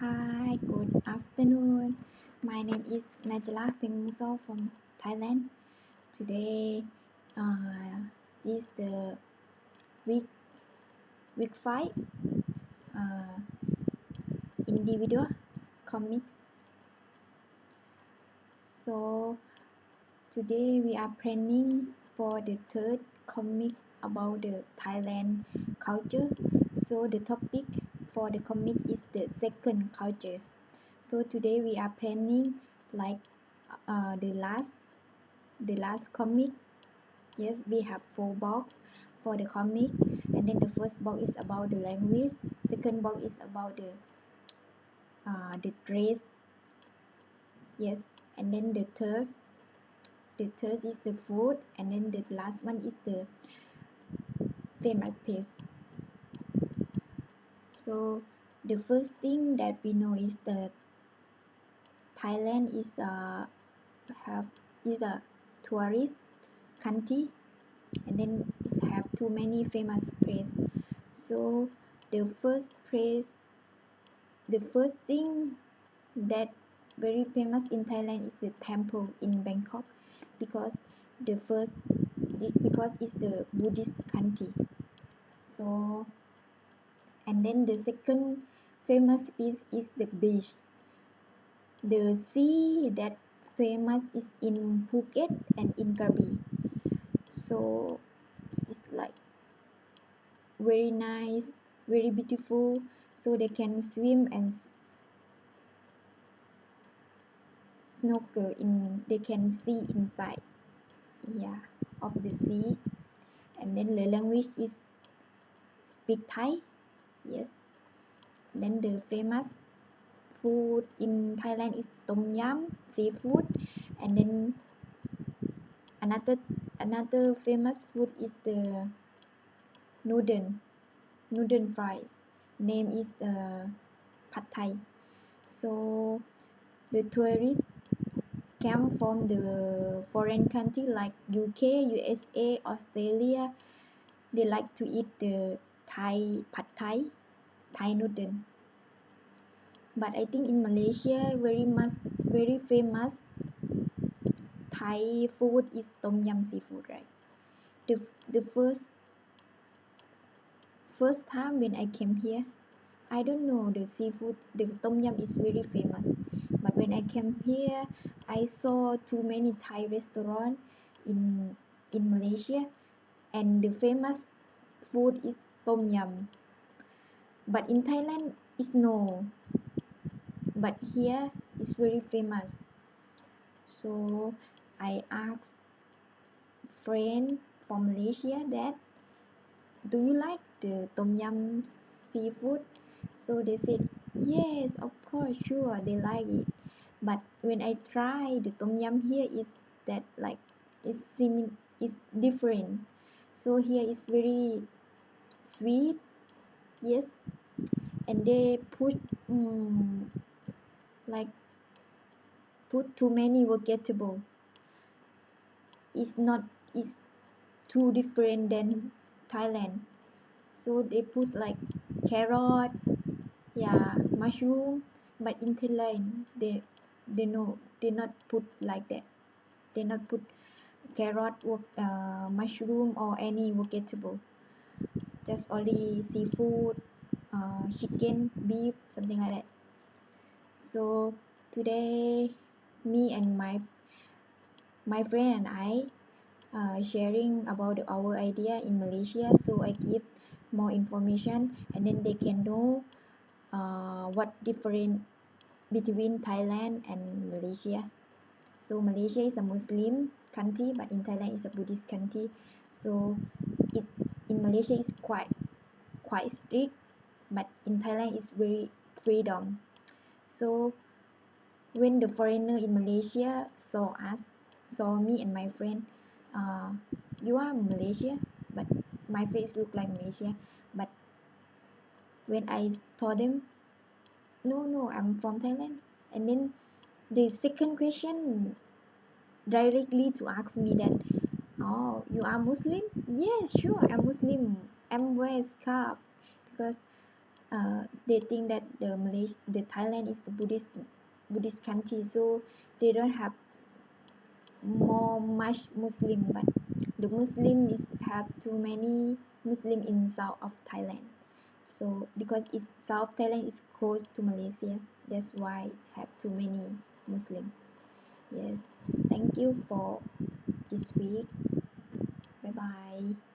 Hi, good afternoon. My name is Najla Pengmuso from Thailand. Today uh, is the week week five uh, individual comics. So today we are planning for the third comic about the Thailand culture. So the topic for the comic is the second culture. So today we are planning like uh, the last the last comic. Yes, we have four box for the comics, and then the first box is about the language. Second box is about the uh, the dress. Yes, and then the third the third is the food, and then the last one is the famous place. So the first thing that we know is that Thailand is a have is a tourist country and then it have too many famous place. So the first place the first thing that very famous in Thailand is the temple in Bangkok because the first because it's the Buddhist country. So and then the second famous piece is the beach. The sea that famous is in Phuket and in Krabi. So it's like very nice very beautiful. So they can swim and snorkel in they can see inside yeah of the sea. And then the language is speak Thai yes. Then the famous food in Thailand is tom yum seafood. And then another another famous food is the noodle noodle fries. Name is uh, pad thai. So the tourists come from the foreign country like UK USA Australia. They like to eat the Thai pad thai Noodle but I think in Malaysia very much very famous Thai food is tom yum seafood right? The the first first time when I came here I don't know the seafood the tom yum is very famous. But when I came here I saw too many Thai restaurant in in Malaysia and the famous food is tom yum but in Thailand is no. But here is very famous. So I asked friend from Malaysia that do you like the tom yum seafood? So they said yes of course sure they like it. But when I try the tom yum here is that like it's similar is different. So here is very sweet yes and they put um, like put too many vegetable it's not it's too different than Thailand. So they put like carrot yeah mushroom but in Thailand they they know they not put like that. They not put carrot or uh, mushroom or any vegetable just only seafood uh, chicken beef something like that. So today me and my my friend and I uh, sharing about our idea in Malaysia. So I give more information and then they can know uh, what different between Thailand and Malaysia. So Malaysia is a Muslim country but in Thailand is a Buddhist country. So it in Malaysia is quite quite strict but in Thailand is very freedom. So when the foreigner in Malaysia saw us saw me and my friend uh, you are Malaysia but my face look like Malaysia but when I told them no no I'm from Thailand and then the second question directly to ask me that oh you are Muslim yes sure I'm Muslim. I'm wear scarf because uh, they think that the Malaysia, the Thailand is the Buddhist Buddhist country, so they don't have more much Muslim, but the Muslim is have too many Muslim in south of Thailand. So because it's South Thailand is close to Malaysia, that's why it have too many Muslim. Yes, thank you for this week. Bye bye.